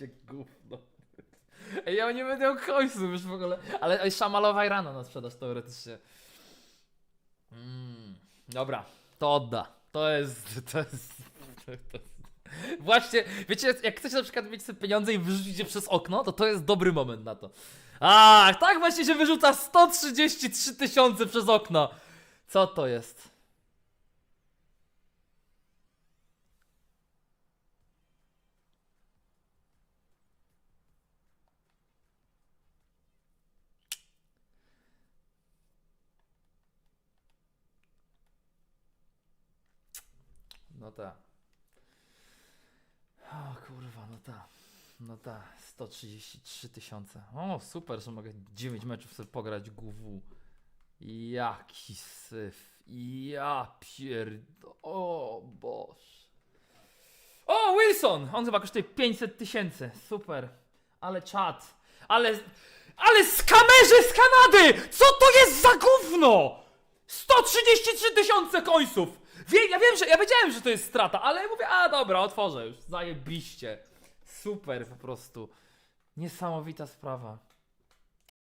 Będzie gówno. Ej, ja nie będę miał końców już w ogóle. Ale szamalowa i rano na sprzedaż teoretycznie. Mm, dobra, to odda. To jest, to jest, to jest... Właśnie, wiecie, jak chcecie na przykład mieć sobie pieniądze i wyrzucić je przez okno, to to jest dobry moment na to. A, tak właśnie się wyrzuca 133 tysiące przez okno. Co to jest? No tak. O kurwa, no tak. No tak, 133 tysiące. O, super, że mogę 9 meczów sobie pograć GW. Jaki syf. Ja pierdo... O boż. O, Wilson! On chyba kosztuje 500 tysięcy. Super. Ale czat. Ale... Ale skamerze z Kanady! Co to jest za gówno? 133 tysiące końców! Wie, ja wiem, że ja wiedziałem, że to jest strata, ale mówię, a dobra, otworzę już. Zajebiście. Super po prostu. Niesamowita sprawa.